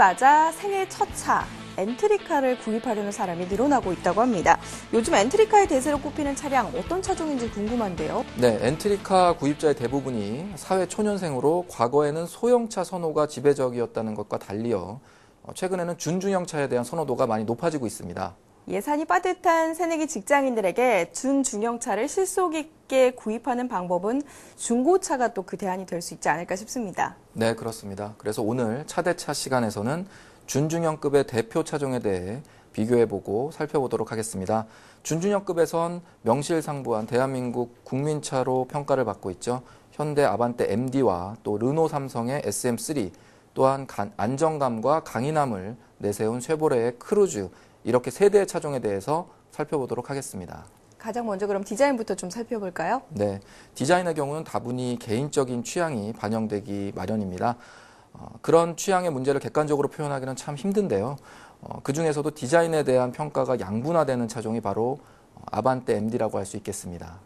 맞아 생애 첫 차, 엔트리카를 구입하려는 사람이 늘어나고 있다고 합니다. 요즘 엔트리카의 대세로 꼽히는 차량 어떤 차종인지 궁금한데요. 네, 엔트리카 구입자의 대부분이 사회 초년생으로 과거에는 소형차 선호가 지배적이었다는 것과 달리어 어, 최근에는 준중형차에 대한 선호도가 많이 높아지고 있습니다. 예산이 빠듯한 새내기 직장인들에게 준중형차를 실속 있게 구입하는 방법은 중고차가 또 그 대안이 될 수 있지 않을까 싶습니다. 네, 그렇습니다. 그래서 오늘 차대차 시간에서는 준중형급의 대표 차종에 대해 비교해보고 살펴보도록 하겠습니다. 준중형급에선 명실상부한 대한민국 국민차로 평가를 받고 있죠. 현대 아반떼 MD와 또 르노 삼성의 SM3 또한 간- 안정감과 강인함을 내세운 쉐보레의 크루즈 이렇게 세 대의 차종에 대해서 살펴보도록 하겠습니다. 가장 먼저 그럼 디자인부터 좀 살펴볼까요? 네, 디자인의 경우는 다분히 개인적인 취향이 반영되기 마련입니다. 어, 그런 취향의 문제를 객관적으로 표현하기는 참 힘든데요. 어, 그 중에서도 디자인에 대한 평가가 양분화되는 차종이 바로 어, 아반떼 MD라고 할 수 있겠습니다.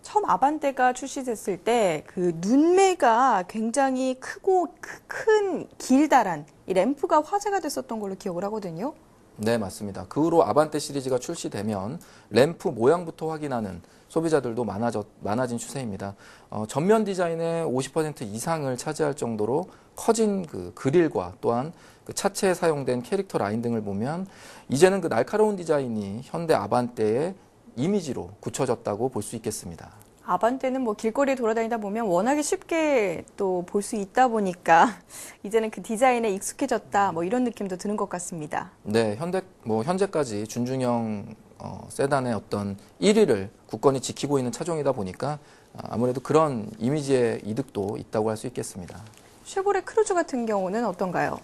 처음 아반떼가 출시됐을 때 그 눈매가 굉장히 크고 크- 큰 길다란 이 램프가 화제가 됐었던 걸로 기억을 하거든요. 네, 맞습니다. 그 후로 아반떼 시리즈가 출시되면 램프 모양부터 확인하는 소비자들도 많아졌, 많아진 추세입니다. 어, 전면 디자인의 50% 이상을 차지할 정도로 커진 그 그릴과 또한 그 차체에 사용된 캐릭터 라인 등을 보면 이제는 그 날카로운 디자인이 현대 아반떼의 이미지로 굳혀졌다고 볼 수 있겠습니다. 아반떼는 뭐 길거리에 돌아다니다 보면 워낙에 쉽게 또 볼 수 있다 보니까 이제는 그 디자인에 익숙해졌다 뭐 이런 느낌도 드는 것 같습니다. 네, 현대 뭐 현재까지 준중형 어, 세단의 어떤 1위를 굳건히 지키고 있는 차종이다 보니까 아, 아무래도 그런 이미지의 이득도 있다고 할 수 있겠습니다. 쉐보레 크루즈 같은 경우는 어떤가요?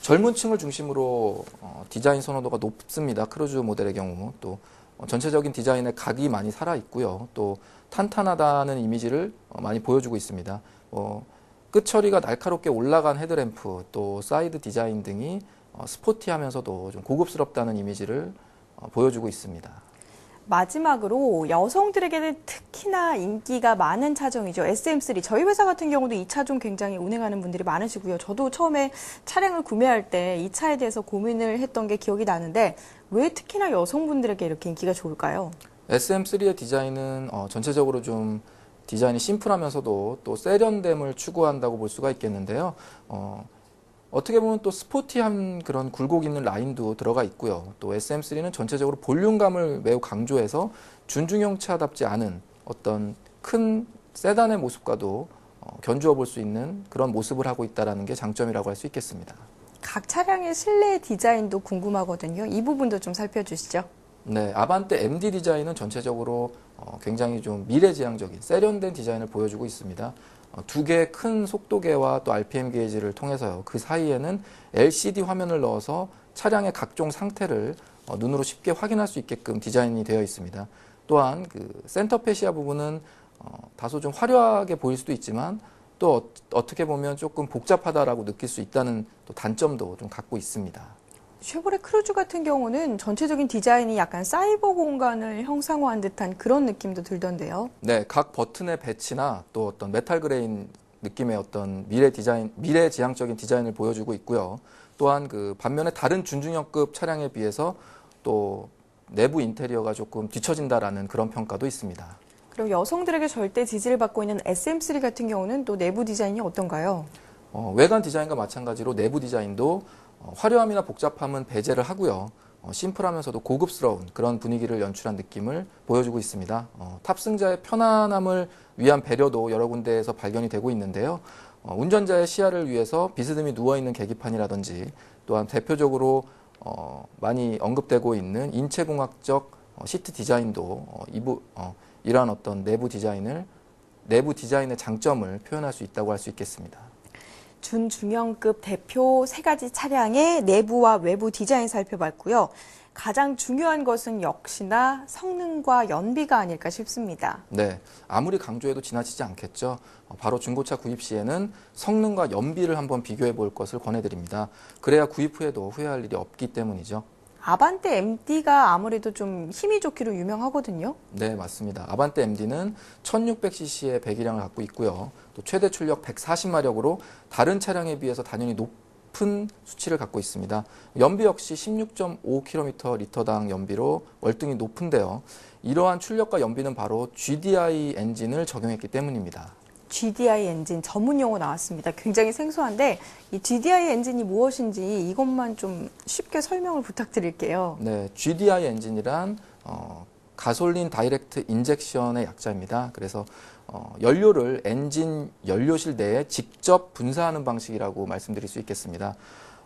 젊은 층을 중심으로 어, 디자인 선호도가 높습니다. 크루즈 모델의 경우 또 어, 전체적인 디자인의 각이 많이 살아 있고요. 또 탄탄하다는 이미지를 어, 많이 보여주고 있습니다. 어, 끝 처리가 날카롭게 올라간 헤드램프 또 사이드 디자인 등이 어, 스포티하면서도 좀 고급스럽다는 이미지를 어, 보여주고 있습니다. 마지막으로 여성들에게는 특히나 인기가 많은 차종이죠. SM3. 저희 회사 같은 경우도 이 차종 굉장히 운행하는 분들이 많으시고요. 저도 처음에 차량을 구매할 때 이 차에 대해서 고민을 했던 게 기억이 나는데 왜 특히나 여성분들에게 이렇게 인기가 좋을까요? SM3의 디자인은 어, 전체적으로 좀 디자인이 심플하면서도 또 세련됨을 추구한다고 볼 수가 있겠는데요. 어, 어떻게 보면 또 스포티한 그런 굴곡 있는 라인도 들어가 있고요. 또 SM3는 전체적으로 볼륨감을 매우 강조해서 준중형차답지 않은 어떤 큰 세단의 모습과도 어, 견주어 볼 수 있는 그런 모습을 하고 있다는 게 장점이라고 할 수 있겠습니다. 각 차량의 실내 디자인도 궁금하거든요. 이 부분도 좀 살펴주시죠. 네, 아반떼 MD 디자인은 전체적으로 어, 굉장히 좀 미래지향적인 세련된 디자인을 보여주고 있습니다. 어, 두 개의 큰 속도계와 또 RPM 게이지를 통해서요. 그 사이에는 LCD 화면을 넣어서 차량의 각종 상태를 어, 눈으로 쉽게 확인할 수 있게끔 디자인이 되어 있습니다. 또한 그 센터 페시아 부분은 어, 다소 좀 화려하게 보일 수도 있지만 또 어, 어떻게 보면 조금 복잡하다라고 느낄 수 있다는 또 단점도 좀 갖고 있습니다. 쉐보레 크루즈 같은 경우는 전체적인 디자인이 약간 사이버 공간을 형상화한 듯한 그런 느낌도 들던데요. 네, 각 버튼의 배치나 또 어떤 메탈 그레인 느낌의 어떤 미래 디자인, 미래 지향적인 디자인을 보여주고 있고요. 또한 그 반면에 다른 준중형급 차량에 비해서 또 내부 인테리어가 조금 뒤처진다라는 그런 평가도 있습니다. 그리고 여성들에게 절대 지지를 받고 있는 SM3 같은 경우는 또 내부 디자인이 어떤가요? 어, 외관 디자인과 마찬가지로 내부 디자인도 어, 화려함이나 복잡함은 배제를 하고요. 어, 심플하면서도 고급스러운 그런 분위기를 연출한 느낌을 보여주고 있습니다. 어, 탑승자의 편안함을 위한 배려도 여러 군데에서 발견이 되고 있는데요. 어, 운전자의 시야를 위해서 비스듬히 누워있는 계기판이라든지 또한 대표적으로 어, 많이 언급되고 있는 인체공학적 어, 시트 디자인도 어, 이부, 어, 이러한 어떤 내부 디자인을 내부 디자인의 장점을 표현할 수 있다고 할 수 있겠습니다. 준중형급 대표 세 가지 차량의 내부와 외부 디자인 살펴봤고요. 가장 중요한 것은 역시나 성능과 연비가 아닐까 싶습니다. 네, 아무리 강조해도 지나치지 않겠죠. 어, 바로 중고차 구입 시에는 성능과 연비를 한번 비교해 볼 것을 권해드립니다. 그래야 구입 후에도 후회할 일이 없기 때문이죠. 아반떼 MD가 아무래도 좀 힘이 좋기로 유명하거든요. 네, 맞습니다. 아반떼 MD는 1600cc의 배기량을 갖고 있고요. 또 최대 출력 140마력으로 다른 차량에 비해서 당연히 높, 높은 수치를 갖고 있습니다. 연비 역시 16.5km 리터당 연비로 월등히 높은데요. 이러한 출력과 연비는 바로 GDI 엔진을 적용했기 때문입니다. GDI 엔진 전문 용어 나왔습니다. 굉장히 생소한데 이 GDI 엔진이 무엇인지 이것만 좀 쉽게 설명을 부탁드릴게요. 네, GDI 엔진이란 어, 가솔린 다이렉트 인젝션의 약자입니다. 그래서 어, 연료를 엔진 연료실 내에 직접 분사하는 방식이라고 말씀드릴 수 있겠습니다.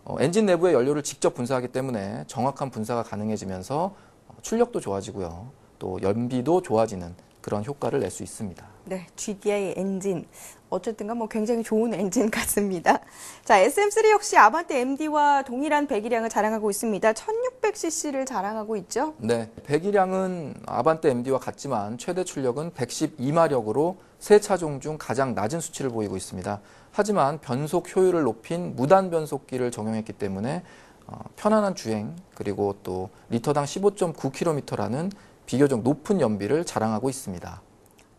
어, 엔진 내부의 연료를 직접 분사하기 때문에 정확한 분사가 가능해지면서 어, 출력도 좋아지고요. 또 연비도 좋아지는 그런 효과를 낼 수 있습니다. 네, GDI 엔진. 어쨌든간 뭐 굉장히 좋은 엔진 같습니다. 자, SM3 역시 아반떼 MD와 동일한 배기량을 자랑하고 있습니다. 1600cc를 자랑하고 있죠. 네, 배기량은 아반떼 MD와 같지만 최대 출력은 112마력으로 세 차종 중 가장 낮은 수치를 보이고 있습니다. 하지만 변속 효율을 높인 무단 변속기를 적용했기 때문에 어, 편안한 주행 그리고 또 리터당 15.9km라는 비교적 높은 연비를 자랑하고 있습니다.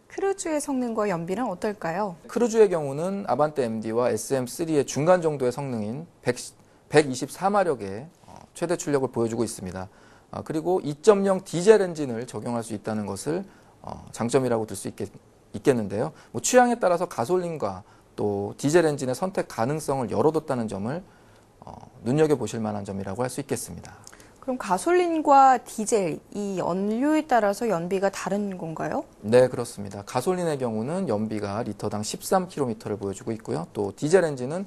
크루즈의 성능과 연비는 어떨까요? 크루즈의 경우는 아반떼 MD와 SM3의 중간 정도의 성능인 100, 124마력의 어, 최대 출력을 보여주고 있습니다. 어, 그리고 2.0 디젤 엔진을 적용할 수 있다는 것을 어, 장점이라고 들 수 있겠는데요. 뭐 취향에 따라서 가솔린과 또 디젤 엔진의 선택 가능성을 열어뒀다는 점을 어, 눈여겨보실 만한 점이라고 할 수 있겠습니다. 그럼 가솔린과 디젤 이 연료에 따라서 연비가 다른 건가요? 네, 그렇습니다. 가솔린의 경우는 연비가 리터당 13km를 보여주고 있고요. 또 디젤 엔진은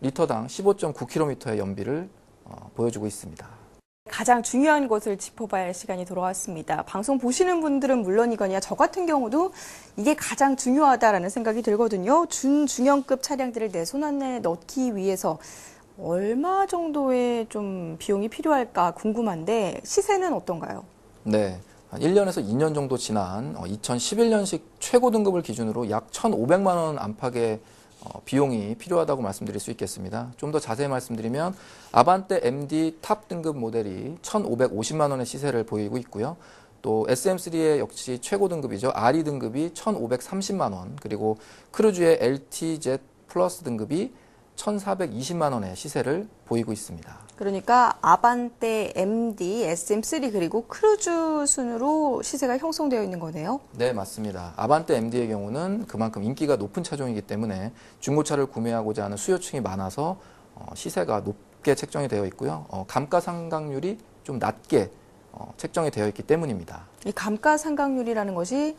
리터당 15.9km의 연비를 어, 보여주고 있습니다. 가장 중요한 것을 짚어봐야 할 시간이 돌아왔습니다. 방송 보시는 분들은 물론이거니와 저 같은 경우도 이게 가장 중요하다라는 생각이 들거든요. 준중형급 차량들을 내 손 안에 넣기 위해서 얼마 정도의 좀 비용이 필요할까 궁금한데 시세는 어떤가요? 네. 한 1년에서 2년 정도 지난 2011년식 최고 등급을 기준으로 약 1,500만 원 안팎의 어, 비용이 필요하다고 말씀드릴 수 있겠습니다. 좀 더 자세히 말씀드리면 아반떼 MD 탑 등급 모델이 1,550만 원의 시세를 보이고 있고요. 또 SM3의 역시 최고 등급이죠. RE 등급이 1,530만 원, 그리고 크루즈의 LTZ 플러스 등급이 1,420만 원의 시세를 보이고 있습니다. 그러니까 아반떼 MD, SM3 그리고 크루즈 순으로 시세가 형성되어 있는 거네요. 네, 맞습니다. 아반떼 MD의 경우는 그만큼 인기가 높은 차종이기 때문에 중고차를 구매하고자 하는 수요층이 많아서 어, 시세가 높게 책정이 되어 있고요. 어, 감가상각률이 좀 낮게 어, 책정이 되어 있기 때문입니다. 이 감가상각률이라는 것이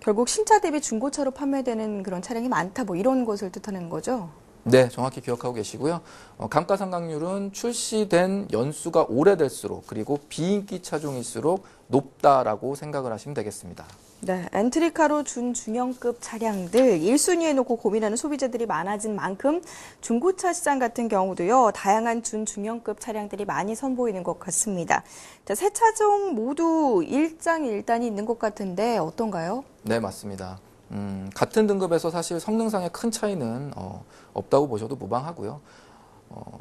결국 신차 대비 중고차로 판매되는 그런 차량이 많다 뭐 이런 것을 뜻하는 거죠. 네, 정확히 기억하고 계시고요. 어, 감가상각률은 출시된 연수가 오래될수록 그리고 비인기 차종일수록 높다라고 생각을 하시면 되겠습니다. 네, 엔트리카로 준중형급 차량들 1순위에 놓고 고민하는 소비자들이 많아진 만큼 중고차 시장 같은 경우도요, 다양한 준중형급 차량들이 많이 선보이는 것 같습니다. 자, 세 차종 모두 일장일단이 있는 것 같은데 어떤가요? 네, 맞습니다. 음, 같은 등급에서 사실 성능상의 큰 차이는 어, 없다고 보셔도 무방하고요. 어,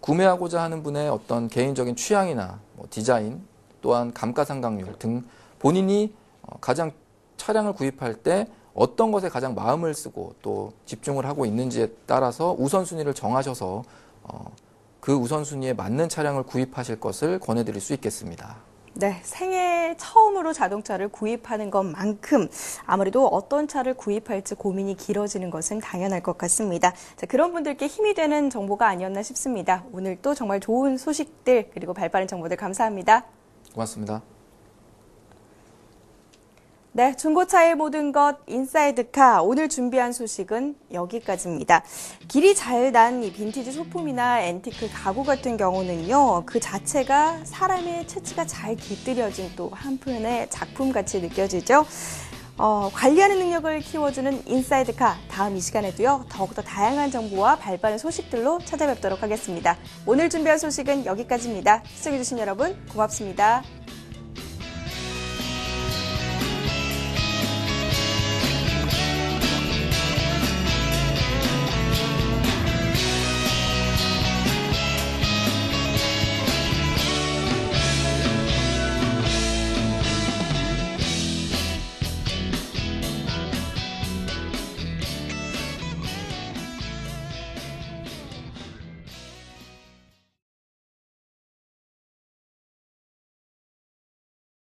구매하고자 하는 분의 어떤 개인적인 취향이나 뭐 디자인 또한 감가상각률 등 본인이 어, 가장 차량을 구입할 때 어떤 것에 가장 마음을 쓰고 또 집중을 하고 있는지에 따라서 우선순위를 정하셔서 어, 그 우선순위에 맞는 차량을 구입하실 것을 권해드릴 수 있겠습니다. 네, 생애 처음으로 자동차를 구입하는 것만큼 아무래도 어떤 차를 구입할지 고민이 길어지는 것은 당연할 것 같습니다. 자, 그런 분들께 힘이 되는 정보가 아니었나 싶습니다. 오늘 또 정말 좋은 소식들 그리고 발빠른 정보들 감사합니다. 고맙습니다. 네, 중고차의 모든 것 인사이드카 오늘 준비한 소식은 여기까지입니다. 길이 잘 난 이 빈티지 소품이나 앤티크 가구 같은 경우는요, 그 자체가 사람의 채취가 잘 깃들여진 또 한편의 작품 같이 느껴지죠. 어, 관리하는 능력을 키워주는 인사이드카 다음 이 시간에도요 더욱더 다양한 정보와 발빠른 소식들로 찾아뵙도록 하겠습니다. 오늘 준비한 소식은 여기까지입니다. 시청해주신 여러분 고맙습니다.